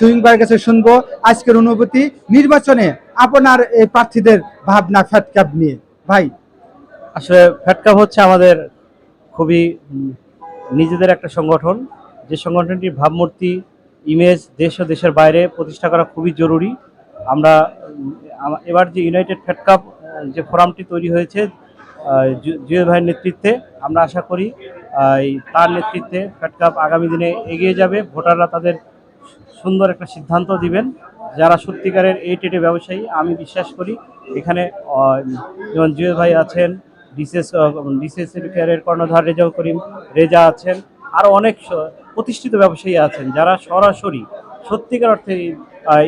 Swing বার কাছে শুনব আজকের অনুভূতি নির্বাচনে আপনার এই প্রার্থীদের ভাবনা ফ্যাট কাপ নিয়ে। ভাই। আসলে ফ্যাটকাপ হচ্ছে আমাদের খুবই নিজেদের একটা সংগঠন। যে সংগঠনটির ভাবমূর্তি ইমেজ দেশ ও দেশের বাইরে প্রতিষ্ঠা করা খুবই জরুরি। আমরা এবার যে ইউনাইটেড ফ্যাটকাপ যে ফোরামটি তৈরি হয়েছে জুয়েল ভাইয়ের নেতৃত্বে, আমরা আশা করি তার নেতৃত্বে ফ্যাটকাপ আগামী দিনে এগিয়ে যাবে। ভোটাররা তাদের সুন্দর একটা সিদ্ধান্ত দিবেন। যারা সত্যিকারের এই টেটে ব্যবসায়ী, আমি বিশ্বাস করি এখানে যেমন জুয়েল ভাই আছেন, ডিসিএস ডিসিএস কেয়ারের কর্ণধার রেজাউল করিম, রেজা আছেন আরও অনেক প্রতিষ্ঠিত ব্যবসায়ী আছেন, যারা সরাসরি সত্যিকার অর্থে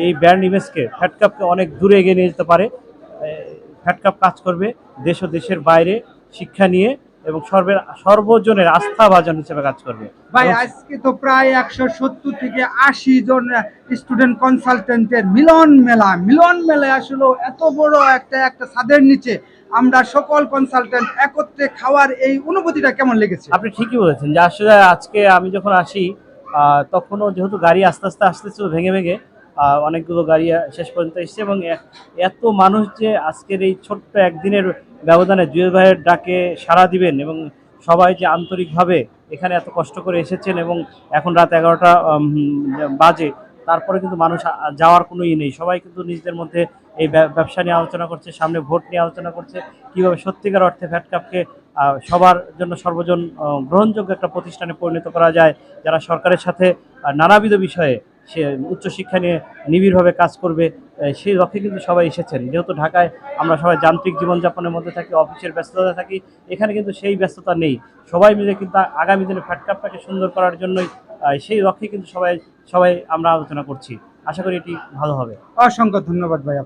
এই ব্র্যান্ড ইমেজকে ফ্যাটকাপকে অনেক দূরে এগিয়ে নিয়ে যেতে পারে। ফ্যাটকাপ কাজ করবে দেশ ও দেশের বাইরে শিক্ষা নিয়ে। এবং সর্বের সর্বজনের আস্থা ভাজন হিসেবে কাজ করবে। ভাই আজকে তো প্রায় একশো সত্তর থেকে আশি জন স্টুডেন্ট কনসালটেন্টের মিলন মেলা। মিলন মেলায় আসলে এত বড় একটা একটা ছাদের নিচে আমরা সকল কনসালটেন্ট একত্রে খাওয়ার এই অনুভূতিটা কেমন লেগেছে? আপনি ঠিকই বলেছেন যে আসলে আজকে আমি যখন আসি তখনও যেহেতু গাড়ি আস্তে আস্তে আসতেছিল ভেঙে ভেঙে অনেকগুলো গাড়ি শেষ পর্যন্ত এসছে এবং এত মানুষ যে আজকের এই ছোট্ট একদিনের ব্যবধানে জুয়েল ভাইয়ের ডাকে সাড়া দিবেন এবং সবাই যে আন্তরিকভাবে এখানে এত কষ্ট করে এসেছেন এবং এখন রাত এগারোটা বাজে তারপরে কিন্তু মানুষ যাওয়ার কোনো ই নেই। সবাই কিন্তু নিজেদের মধ্যে এই ব্যবসা নিয়ে আলোচনা করছে সামনে ভোট নিয়ে আলোচনা করছে। কীভাবে সত্যিকার অর্থে ফ্যাটকাপকে আহ, সবার জন্য সর্বজন গ্রহণযোগ্য একটা প্রতিষ্ঠানে পরিণত করা যায় যারা সরকারের সাথে নানাবিধ বিষয়ে সে উচ্চশিক্ষা নিয়ে নিবিড়ভাবে কাজ করবে সেই লক্ষ্যে কিন্তু সবাই এসেছেন। যেহেতু ঢাকায় আমরা সবাই যান্ত্রিক জীবনযাপনের মধ্যে থাকি, অফিসের ব্যস্ততা থাকি, এখানে কিন্তু সেই ব্যস্ততা নেই। সবাই মিলে কিন্তু আগামী দিনে ফ্যাটকাপটাকে সুন্দর করার জন্যই সেই লক্ষ্যে কিন্তু সবাই সবাই আমরা আলোচনা করছি। আশা করি এটি ভালো হবে। অসংখ্য ধন্যবাদ ভাই